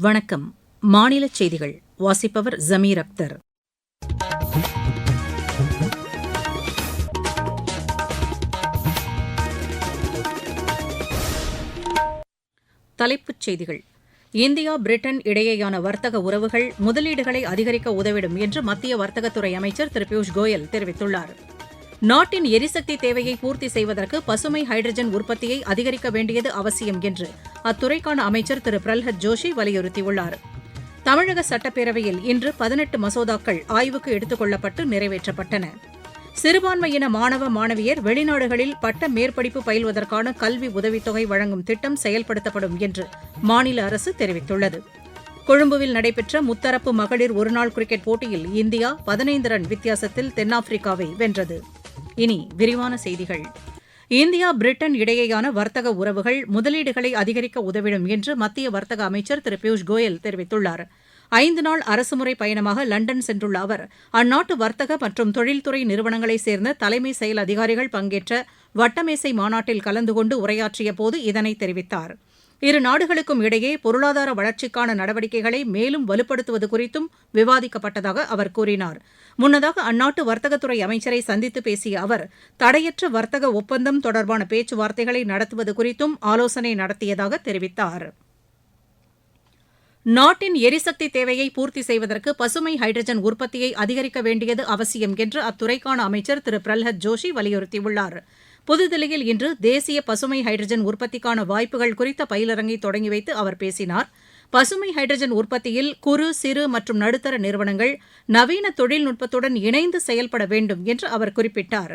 வணக்கம். மாநில செய்திகள். வாசிப்பவர் ஜமீர் அக்தர். தலைப்புச் செய்திகள். இந்தியா பிரிட்டன் இடையேயான வர்த்தக உறவுகள் முதலீடுகளை அதிகரிக்க உதவிடும் என்று மத்திய வர்த்தகத்துறை அமைச்சர் திரு பியூஷ் கோயல் தெரிவித்துள்ளார். நாட்டின் எரிசக்தி தேவையை பூர்த்தி செய்வதற்கு பசுமை ஹைட்ரஜன் உற்பத்தியை அதிகரிக்க வேண்டியது அவசியம் என்று அத்துறைக்கான அமைச்சர் திரு. பிரல்ஹத் ஜோஷி வலியுறுத்தியுள்ளார். தமிழக சட்டப்பேரவையில் இன்று பதினெட்டு மசோதாக்கள் ஆய்வுக்கு எடுத்துக் கொள்ளப்பட்டு நிறைவேற்றப்பட்டன. சிறுபான்மையின மாணவ மாணவியர் வெளிநாடுகளில் பட்ட மேற்படிப்பு பயில்வதற்கான கல்வி உதவித்தொகை வழங்கும் திட்டம் செயல்படுத்தப்படும் என்று மாநில அரசு தெரிவித்துள்ளது. கொழும்புவில் நடைபெற்ற முத்தரப்பு மகளிர் ஒருநாள் கிரிக்கெட் போட்டியில் இந்தியா பதினைந்து ரன் வித்தியாசத்தில் தென்னாப்பிரிக்காவை வென்றது. இனி விரிவான செய்திகள். இந்தியா பிரிட்டன் இடையேயான வர்த்தக உறவுகள் முதலீடுகளை அதிகரிக்க உதவிடும் என்று மத்திய வர்த்தக அமைச்சர் திரு பியூஷ் கோயல் தெரிவித்துள்ளார். ஐந்து நாள் அரசுமுறை பயணமாக லண்டன் சென்றுள்ள அவர் அந்நாட்டு வர்த்தக மற்றும் தொழில்துறை நிறுவனங்களைச் சேர்ந்த தலைமை செயல் அதிகாரிகள் பங்கேற்ற வட்டமேசை மாநாட்டில் கலந்து கொண்டு உரையாற்றிய போது இதனை தெரிவித்தார். இரு நாடுகளுக்கும் இடையே பொருளாதார வளர்ச்சிக்கான நடவடிக்கைகளை மேலும் வலுப்படுத்துவது குறித்தும் விவாதிக்கப்பட்டதாக அவர் கூறினார். முன்னதாக அந்நாட்டு வர்த்தகத்துறை அமைச்சரை சந்தித்து பேசிய அவர் தடையற்ற வர்த்தக ஒப்பந்தம் தொடர்பான பேச்சுவார்த்தைகளை நடத்துவது குறித்தும் ஆலோசனை நடத்தியதாக தெரிவித்தார். நாட்டின் எரிசக்தி தேவையை பூர்த்தி செய்வதற்கு பசுமை ஹைட்ரஜன் உற்பத்தியை அதிகரிக்க வேண்டியது அவசியம் என்று அத்துறைக்கான அமைச்சர் திரு பிரல்ஹத் ஜோஷி வலியுறுத்தியுள்ளார். புதுதில்லியில் இன்று தேசிய பசுமை ஹைட்ரஜன் உற்பத்திக்கான வாய்ப்புகள் குறித்த பயிலரங்கை தொடங்கி வைத்து அவர் பேசினார். பசுமை ஹைட்ரஜன் உற்பத்தியில் குறு சிறு மற்றும் நடுத்தர நிறுவனங்கள் நவீன தொழில்நுட்பத்துடன் இணைந்து செயல்பட வேண்டும் என்று அவர் குறிப்பிட்டார்.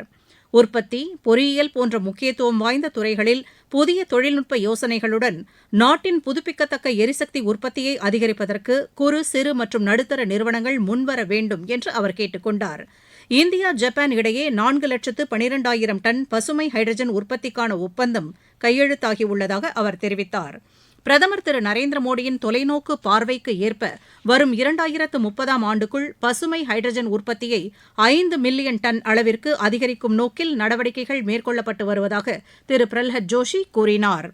உற்பத்தி பொறியியல் போன்ற முக்கியத்துவம் வாய்ந்த துறைகளில் புதிய தொழில்நுட்ப யோசனைகளுடன் நாட்டின் புதுப்பிக்கத்தக்க எரிசக்தி உற்பத்தியை அதிகரிப்பதற்கு குறு சிறு மற்றும் நடுத்தர நிறுவனங்கள் முன்வர வேண்டும் என்று அவர் கேட்டுக் கொண்டாா் இந்தியா ஜப்பான் இடையே நான்கு லட்சத்து பனிரெண்டாயிரம் டன் பசுமை ஹைட்ரஜன் உற்பத்திக்கான ஒப்பந்தம் கையெழுத்தாகியுள்ளதாக அவர் தெரிவித்தார். பிரதமர் திரு நரேந்திர மோடியின் தொலைநோக்கு பார்வைக்கு ஏற்ப வரும் இரண்டாயிரத்து முப்பதாம் ஆண்டுக்குள் பசுமை ஹைட்ரஜன் உற்பத்தியை ஐந்து மில்லியன் டன் அளவிற்கு அதிகரிக்கும் நோக்கில் நடவடிக்கைகள் மேற்கொள்ளப்பட்டு வருவதாக திரு பிரல்ஹத் ஜோஷி கூறினார்.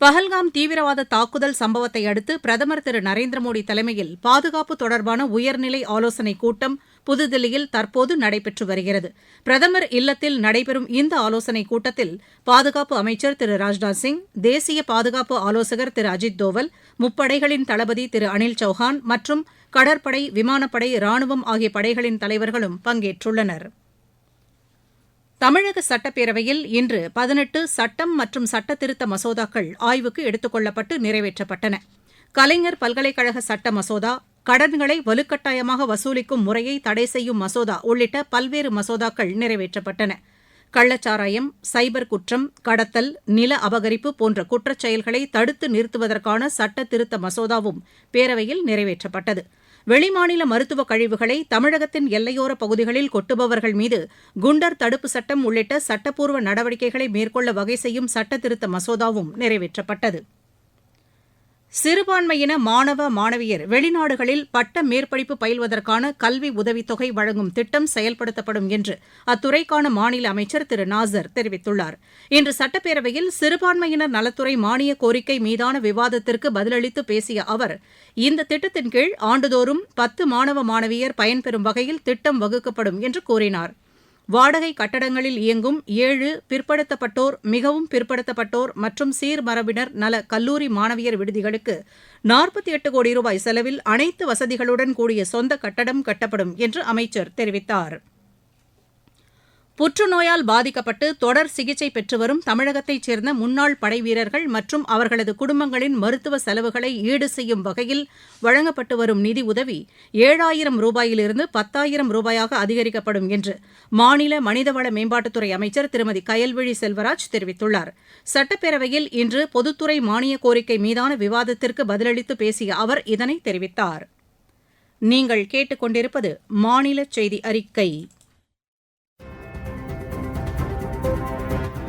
பஹல்காம் தீவிரவாத தாக்குதல் சம்பவத்தை அடுத்து பிரதமர் திரு நரேந்திர மோடி தலைமையில் பாதுகாப்பு தொடர்பான உயர்நிலை ஆலோசனைக் கூட்டம் புதுதில்லியில் தற்போது நடைபெற்று வருகிறது. பிரதமர் இல்லத்தில் நடைபெறும் இந்த ஆலோசனைக் கூட்டத்தில் பாதுகாப்பு அமைச்சர் திரு ராஜ்நாத் சிங் தேசிய பாதுகாப்பு ஆலோசகர் திரு அஜித் தோவல் முப்படைகளின் தளபதி திரு அனில் சௌஹான் மற்றும் கடற்படை விமானப்படை ராணுவம் ஆகிய படைகளின் தலைவர்களும் பங்கேற்றுள்ளனா் தமிழக சட்டப்பேரவையில் இன்று பதினெட்டு சட்டம் மற்றும் சட்டத்திருத்த மசோதாக்கள் ஆய்வுக்கு எடுத்துக் கொள்ளப்பட்டு நிறைவேற்றப்பட்டன. கலைஞர் பல்கலைக்கழக சட்ட மசோதா கடன்களை வலுக்கட்டாயமாக வசூலிக்கும் முறையை தடை செய்யும் மசோதா உள்ளிட்ட பல்வேறு மசோதாக்கள் நிறைவேற்றப்பட்டன. கள்ளச்சாராயம் சைபர் குற்றம் கடத்தல் நில அபகரிப்பு போன்ற குற்றச் செயல்களை தடுத்து நிறுத்துவதற்கான சட்ட திருத்த மசோதாவும் பேரவையில் நிறைவேற்றப்பட்டது. வெளிமாநில மருத்துவ கழிவுகளை தமிழகத்தின் எல்லையோர பகுதிகளில் கொட்டுபவர்கள் மீது குண்டர் தடுப்பு சட்டம் உள்ளிட்ட சட்டப்பூர்வ நடவடிக்கைகளை மேற்கொள்ள வகை செய்யும் சட்ட திருத்த மசோதாவும் நிறைவேற்றப்பட்டது. சிறுபான்மையின மாணவ மாணவியர் வெளிநாடுகளில் பட்ட மேற்படிப்பு பயில்வதற்கான கல்வி உதவித்தொகை வழங்கும் திட்டம் செயல்படுத்தப்படும் என்று அத்துறைக்கான மாநில அமைச்சர் திரு. நாசர் தெரிவித்துள்ளார். இன்று சட்டப்பேரவையில் சிறுபான்மையினர் நலத்துறை மானிய கோரிக்கை மீதான விவாதத்திற்கு பதிலளித்து பேசிய அவர் இந்த திட்டத்தின் கீழ் ஆண்டுதோறும் பத்து மாணவ மாணவியர் பயன்பெறும் வகையில் திட்டம் வகுக்கப்படும் என்று கூறினார். வாடகை கட்டடங்களில் இயங்கும் ஏழு பிற்படுத்தப்பட்டோர் மிகவும் பிற்படுத்தப்பட்டோர் மற்றும் சீர்மரபினர் நல கல்லூரி மாணவியர் விடுதிகளுக்கு நாற்பத்தி எட்டு கோடி ரூபாய் செலவில் அனைத்து வசதிகளுடன் கூடிய சொந்த கட்டடம் கட்டப்படும் என்று அமைச்சர் தெரிவித்தார். புற்றுநோயால் பாதிக்கப்பட்டு தொடர் சிகிச்சை பெற்று வரும் தமிழகத்தைச் சேர்ந்த முன்னாள் படைவீரர்கள் மற்றும் அவர்களது குடும்பங்களின் மருத்துவ செலவுகளை ஈடு செய்யும் வகையில் வழங்கப்பட்டு வரும் நிதி உதவி ஏழாயிரம் ரூபாயிலிருந்து பத்தாயிரம் ரூபாயாக அதிகரிக்கப்படும் என்று மாநில மனிதவள மேம்பாட்டுத்துறை அமைச்சர் திருமதி கயல்விழி செல்வராஜ் தெரிவித்துள்ளார். சட்டப்பேரவையில் இன்று பொதுத்துறை மானிய கோரிக்கை மீதான விவாதத்திற்கு பதிலளித்து பேசிய அவர் இதனை தெரிவித்தார். நீங்கள் கேட்டுக்கொண்டிருப்பது மாநில செய்தி அறிக்கை.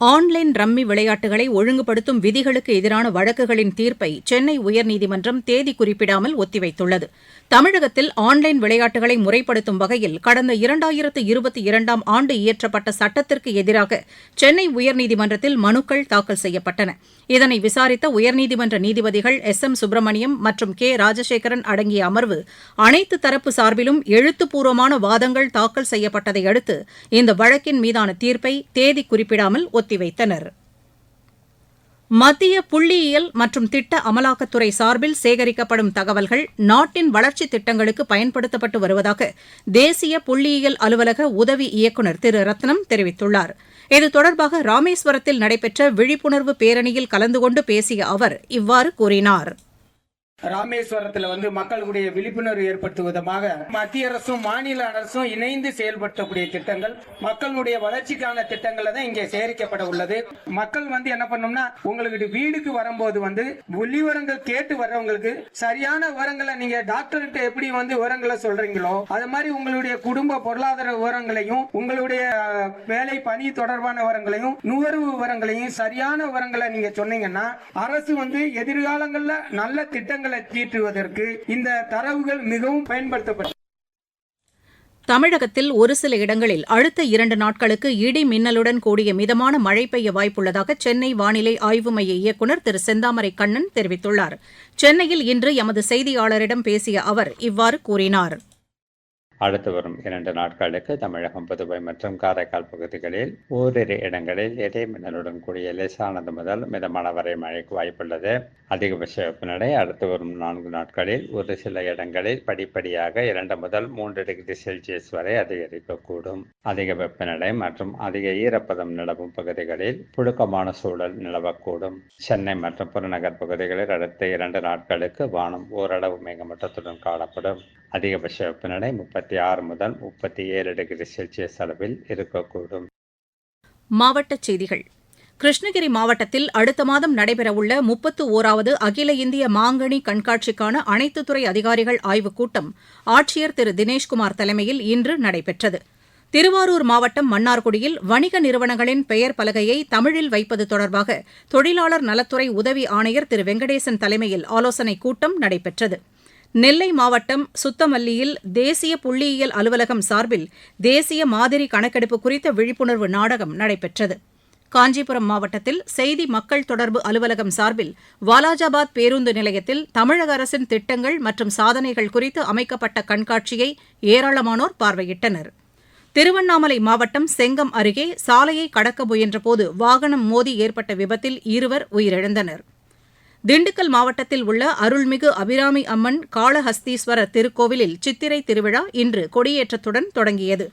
ஆன்லைன் ரம்மி விளையாட்டுகளை ஒழுங்குபடுத்தும் விதிகளுக்கு எதிரான வழக்குகளின் தீர்ப்பை சென்னை உயர்நீதிமன்றம் தேதி குறிப்பிடாமல் ஒத்திவைத்துள்ளது. தமிழகத்தில் ஆன்லைன் விளையாட்டுகளை முறைப்படுத்தும் வகையில் கடந்த இரண்டாயிரத்து இருபத்தி இரண்டாம் ஆண்டு இயற்றப்பட்ட சட்டத்திற்கு எதிராக சென்னை உயர்நீதிமன்றத்தில் மனுக்கள் தாக்கல் செய்யப்பட்டன. இதனை விசாரித்த உயர்நீதிமன்ற நீதிபதிகள் எஸ் எம் சுப்பிரமணியம் மற்றும் கே ராஜசேகரன் அடங்கிய அமர்வு அனைத்து தரப்பு சார்பிலும் எழுத்துப்பூர்வமான வாதங்கள் தாக்கல் செய்யப்பட்டதை அடுத்து இந்த வழக்கின் மீதான தீர்ப்பை தேதி குறிப்பிடாமல் ஒத்திவைத்தனர் மத்திய புள்ளியியல் மற்றும் திட்ட அமலாக்கத்துறை சார்பில் சேகரிக்கப்படும் தகவல்கள் நாட்டின் வளர்ச்சி திட்டங்களுக்கு பயன்படுத்தப்பட்டு வருவதாக தேசிய புள்ளியியல் அலுவலக உதவி இயக்குநர் திரு. ரத்னம் தெரிவித்துள்ளார். இது தொடர்பாக ராமேஸ்வரத்தில் நடைபெற்ற விழிப்புணர்வு பேரணியில் கலந்து கொண்டு பேசிய அவர் இவ்வாறு கூறினார். ராமேஸ்வரத்துல வந்து மக்களுடைய விழிப்புணர்வு ஏற்படுத்தும் விதமாக மத்திய அரசும் மாநில அரசும் இணைந்து செயல்படுத்தக்கூடிய திட்டங்கள் மக்களுடைய வளர்ச்சிக்கான திட்டங்களை தான் இங்கே சேகரிக்கப்பட உள்ளது. மக்கள் வந்து என்ன பண்ணோம்னா உங்களுக்கு வீடுக்கு வரும்போது வந்து விவரங்கள் கேட்டு வர்றவங்களுக்கு சரியான விவரங்களை நீங்க டாக்டர்கிட்ட எப்படி வந்து விவரங்களை சொல்றீங்களோ அது மாதிரி உங்களுடைய குடும்ப பொருளாதார விவரங்களையும் உங்களுடைய வேலை பணி தொடர்பான விவரங்களையும் நுகர்வு விவரங்களையும் சரியான விவரங்களை நீங்க சொன்னீங்கன்னா அரசு வந்து எதிர்காலங்களில் நல்ல திட்டங்கள் தீட்டுவதற்கு இந்த தரவுகள் மிகவும் பயன்படுத்தப்பட்டது தமிழகத்தில் ஒரு சில இடங்களில் அடுத்த இரண்டு நாட்களுக்கு இடி மின்னலுடன் கூடிய மிதமான மழை பெய்ய வாய்ப்புள்ளதாக சென்னை வானிலை ஆய்வு மைய இயக்குநர் திரு செந்தாமரை கண்ணன் தெரிவித்துள்ளார். சென்னையில் இன்று எமது செய்தியாளரிடம் பேசிய அவர் இவ்வாறு கூறினார். அடுத்து வரும் இரண்டு நாட்களுக்கு தமிழகம் புதுவை மற்றும் காரைக்கால் பகுதிகளில் ஓரிரு இடங்களில் இடி மின்னலுடன் கூடிய லேசானது முதல் மிதமான வரை மழைக்கு வாய்ப்புள்ளது. அதிகபட்ச வெப்பநிலை அடுத்து வரும் நான்கு நாட்களில் ஒரு சில இடங்களில் படிப்படியாக இரண்டு முதல் மூன்று டிகிரி செல்சியஸ் வரை அதிகரிக்கக்கூடும். அதிக வெப்பநிலை மற்றும் அதிக ஈரப்பதம் நிலவும் பகுதிகளில் புழுக்கமான சூழல் நிலவக்கூடும். சென்னை மற்றும் புறநகர் பகுதிகளில் அடுத்த இரண்டு நாட்களுக்கு வானம் ஓரளவு மேகமூட்டத்துடன் காணப்படும். அதிகபட்ச வெப்பநிலை முப்பத்தி ஆறு முதல் முப்பத்தி ஏழு டிகிரி செல்சியஸ் அளவில் இருக்கக்கூடும். மாவட்டச் செய்திகள். கிருஷ்ணகிரி மாவட்டத்தில் அடுத்த மாதம் நடைபெறவுள்ள முப்பத்து ஓராவது அகில இந்திய மாங்கனி கண்காட்சிக்கான அனைத்து துறை அதிகாரிகள் ஆய்வுக் கூட்டம் ஆட்சியர் திரு. தினேஷ்குமார் தலைமையில் இன்று நடைபெற்றது. திருவாரூர் மாவட்டம் மன்னார்குடியில் வணிக நிறுவனங்களின் பெயர் பலகையை தமிழில் வைப்பது தொடர்பாக தொழிலாளர் நலத்துறை உதவி ஆணையர் திரு. வெங்கடேசன் தலைமையில் ஆலோசனைக் கூட்டம் நடைபெற்றது. நெல்லை மாவட்டம் சுத்தமல்லியில் தேசிய புள்ளியியல் அலுவலகம் சார்பில் தேசிய மாதிரி கணக்கெடுப்பு குறித்த விழிப்புணர்வு நாடகம் நடைபெற்றது. காஞ்சிபுரம் மாவட்டத்தில் செய்தி மக்கள் தொடர்பு அலுவலகம் சார்பில் வாலாஜாபாத் பேருந்து நிலையத்தில் தமிழக அரசின் திட்டங்கள் மற்றும் சாதனைகள் குறித்து அமைக்கப்பட்ட கண்காட்சியை ஏராளமானோர் பார்வையிட்டனர். திருவண்ணாமலை மாவட்டம் செங்கம் அருகே சாலையை கடக்க முயன்றபோது வாகனம் மோதி ஏற்பட்ட விபத்தில் இருவர் உயிரிழந்தனர். திண்டுக்கல் மாவட்டத்தில் உள்ள அருள்மிகு அபிராமி அம்மன் காளஹஸ்தீஸ்வரர் திருக்கோவிலில் சித்திரை திருவிழா இன்று கொடியேற்றத்துடன் தொடங்கியது.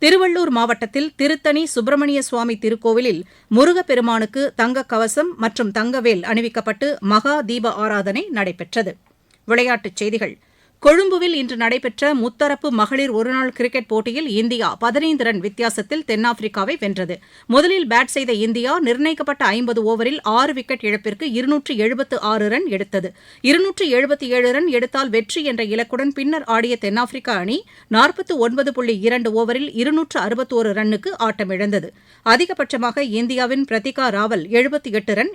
திருவள்ளூர் மாவட்டத்தில் திருத்தணி சுப்பிரமணிய சுவாமி திருக்கோவிலில் முருகப்பெருமானுக்கு தங்கக் கவசம் மற்றும் தங்கவேல் அணிவிக்கப்பட்டு மகா தீப ஆராதனை நடைபெற்றது. விளையாட்டுச் செய்திகள். கொழும்புவில் இன்று நடைபெற்ற முத்தரப்பு மகளிர் ஒருநாள் கிரிக்கெட் போட்டியில் இந்தியா பதினைந்து ரன் வித்தியாசத்தில் தென்னாப்பிரிக்காவை வென்றது. முதலில் பேட் செய்த இந்தியா நிர்ணயிக்கப்பட்ட ஐம்பது ஓவரில் ஆறு விக்கெட் இழப்பிற்கு இருநூற்று எழுபத்து ஆறு ரன் எடுத்தது. இருநூற்று எழுபத்தி ஏழு ரன் எடுத்தால் வெற்றி என்ற இலக்குடன் பின்னர் ஆடிய தென்னாப்பிரிக்கா அணி நாற்பத்து ஒன்பது புள்ளி இரண்டு ஓவரில் இருநூற்று அறுபத்தோரு ரன்னுக்கு ஆட்டமிழந்தது. அதிகபட்சமாக இந்தியாவின் பிரதிகா ராவல் எழுபத்தி எட்டு ரன்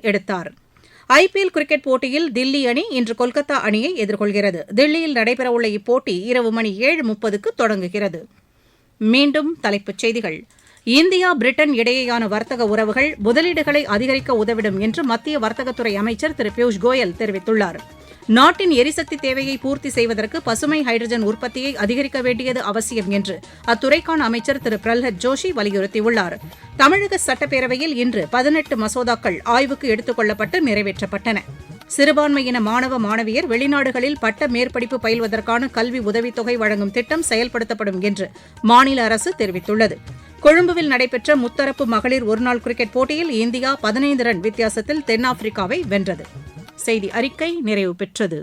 எடுத்தார் ஐபிஎல் கிரிக்கெட் போட்டியில் தில்லி அணி இன்று கொல்கத்தா அணியை எதிர்கொள்கிறது. தில்லியில் நடைபெறவுள்ள இப்போட்டி இரவு மணி ஏழு முப்பதுக்கு தொடங்குகிறது. மீண்டும் தலைப்புச் செய்திகள். இந்தியா பிரிட்டன் இடையேயான வர்த்தக உறவுகள் முதலீடுகளை அதிகரிக்க உதவிடும் என்று மத்திய வர்த்தகத்துறை அமைச்சர் திரு பியூஷ் கோயல் தெரிவித்துள்ளார். நாட்டின் எரிசக்தி தேவையை பூர்த்தி செய்வதற்கு பசுமை ஹைட்ரஜன் உற்பத்தியை அதிகரிக்க வேண்டியது அவசியம் என்று அத்துறைக்கான அமைச்சர் திரு பிரல்ஹத் ஜோஷி வலியுறுத்தியுள்ளார். தமிழக சட்டப்பேரவையில் இன்று பதினெட்டு மசோதாக்கள் ஆய்வுக்கு எடுத்துக் கொள்ளப்பட்டு நிறைவேற்றப்பட்டன. சிறுபான்மையின மாணவ மாணவியர் வெளிநாடுகளில் பட்ட மேற்படிப்பு பயில்வதற்கான கல்வி உதவித்தொகை வழங்கும் திட்டம் செயல்படுத்தப்படும் என்று மாநில அரசு தெரிவித்துள்ளது. கொழும்புவில் நடைபெற்ற முத்தரப்பு மகளிர் ஒருநாள் கிரிக்கெட் போட்டியில் இந்தியா பதினைந்து ரன் வித்தியாசத்தில் தென்னாப்பிரிக்காவை வென்றது. செய்தி அறிக்கை நிறைவு பெற்றது.